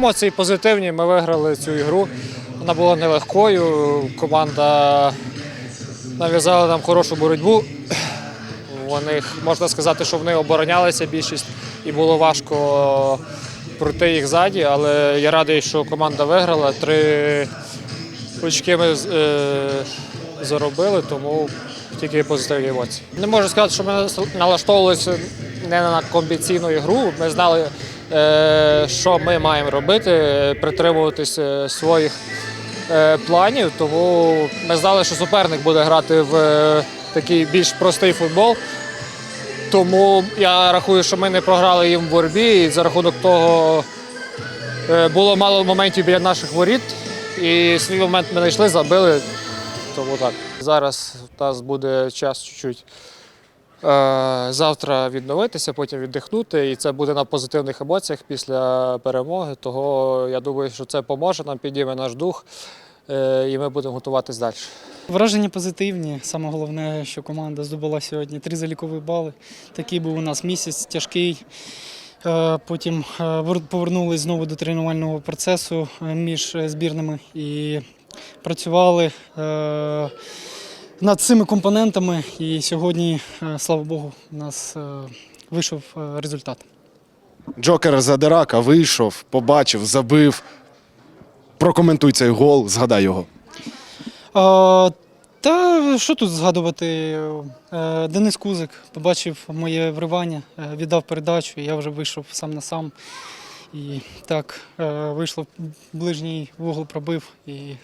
Емоції позитивні. Ми виграли цю ігру. Вона була нелегкою. Команда нав'язала нам хорошу боротьбу. Вони можна сказати, що вони оборонялися більшість і було важко пройти їх ззаді, але я радий, що команда виграла. Три очки ми е, заробили, тому тільки позитивні емоції. Не можу сказати, що ми налаштовувалися не на комбіційну ігру. Ми знали, що ми маємо робити, е, притримуватися своїх е, планів. Тому ми знали, що суперник буде грати в е, такий більш простий футбол. Тому я рахую, що ми не програли їм в боротьбі, і за рахунок того е, було мало моментів біля наших воріт. І свій момент ми знайшли, забили. Тому так. Зараз у нас буде час чуть-чуть е, завтра відновитися, потім віддихнути. І це буде на позитивних емоціях після перемоги. Того я думаю, що це поможе нам, підійме наш дух, е, і ми будемо готуватись далі. Враження позитивні. Саме головне, що команда здобула сьогодні три залікові бали. Такий був у нас місяць тяжкий. Е, Потім е, вер- повернулись знову до тренувального процесу е, між е, збірними і працювали е, над цими компонентами. І сьогодні, е, слава Богу, у нас е, вийшов е, результат. Джокер Задирака вийшов, побачив, забив. Прокоментуй цей гол, згадай його. А, та що тут згадувати? Денис Кузик побачив моє вривання, віддав передачу, і я вже вийшов сам на сам. І так вийшло ближній вугол пробив. І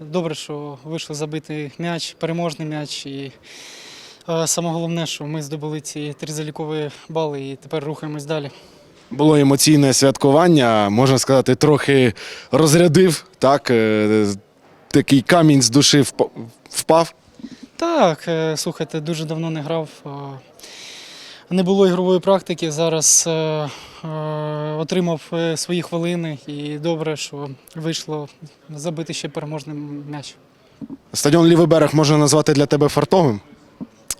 добре, що вийшло забити м'яч, переможний м'яч. І е, саме головне, що ми здобули ці три залікові бали і тепер рухаємось далі. Було емоційне святкування, можна сказати, трохи розрядив. Так, е, такий камінь з душі впав. Так, е, слухайте, дуже давно не грав. Не було ігрової практики. Зараз е, е, отримав е, свої хвилини і добре, що вийшло забити ще переможний м'яч. Стадіон Лівий берег можна назвати для тебе фартовим.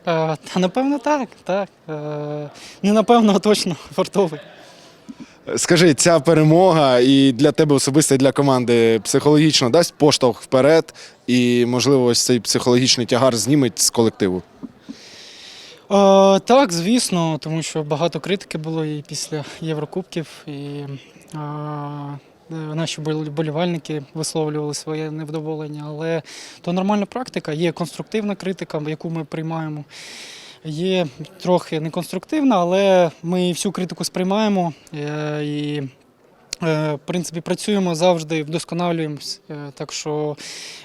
Е, Та напевно так, так. Е, Не напевно, а точно фартовий. Скажи, ця перемога і для тебе особисто, і для команди психологічно дасть поштовх вперед, і, можливо, ось цей психологічний тягар зніметь з колективу. Е, так, звісно, тому що багато критики було і після Єврокубків, і е, е, наші бол- болівальники висловлювали своє невдоволення. Але то нормальна практика, є конструктивна критика, яку ми приймаємо. Є трохи неконструктивна, але ми всю критику сприймаємо е, і, в принципі, працюємо завжди, вдосконалюємось. Е, Так що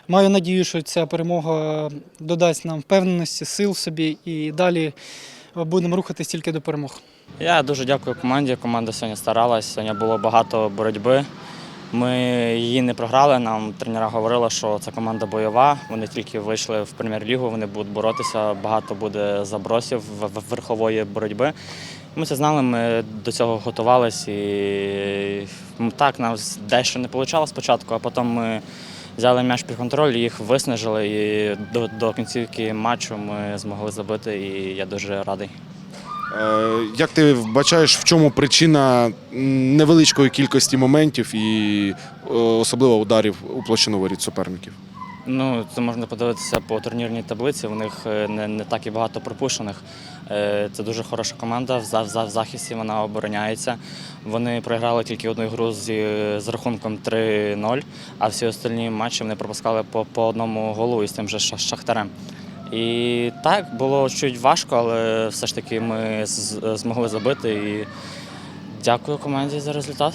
маю надію, що ця перемога додасть нам впевненості, сил собі і далі будемо рухатись тільки до перемог. Я дуже дякую команді. Команда сьогодні старалась. Сьогодні було багато боротьби. Ми її не програли. Нам тренера говорили, що це команда бойова. Вони тільки вийшли в прем'єр-лігу, вони будуть боротися. Багато буде забросів верхової боротьби. Ми це знали, ми до цього готувалися. І так, нам дещо не вийшло спочатку, а потім ми взяли м'яч під контроль, їх виснажили. І до, до кінцівки матчу ми змогли забити. І я дуже радий. Е, Як ти вбачаєш, в чому причина невеличкої кількості моментів і е, особливо ударів у площину воріт суперників? Ну, це можна подивитися по турнірній таблиці. У них е, не, не так і багато пропущених. Е, Це дуже хороша команда. В, в в захисті вона обороняється. Вони програли тільки одну гру з, з рахунком 3-0, а всі остальні матчі вони пропускали по, по одному голу із тим же Шахтарем. І так, було чуть важко, але все ж таки ми змогли забити. І дякую команді за результат.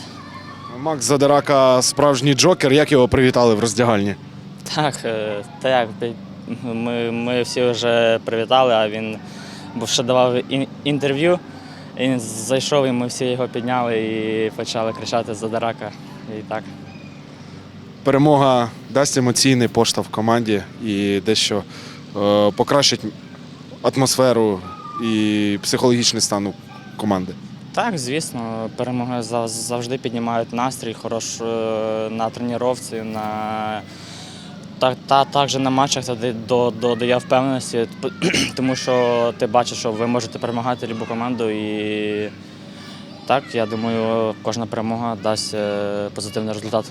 Макс Задирака справжній джокер. Як його привітали в роздягальні? Так, е, та як пі- ми, ми всі вже привітали, а він бо ще давав інтерв'ю. Він зайшов, і ми всі його підняли і почали кричати за Дарака. І так. Перемога дасть емоційний поштовх команді і дещо е, покращить атмосферу і психологічний стан команди. Так, звісно, перемоги завжди піднімають настрій, хорош е, на тренувці, на так, та, також на матчах це дає- до- додає впевненості, тому що ти бачиш, що ви можете перемагати любу команду і Так, я думаю, кожна перемога дасть е, позитивний результат.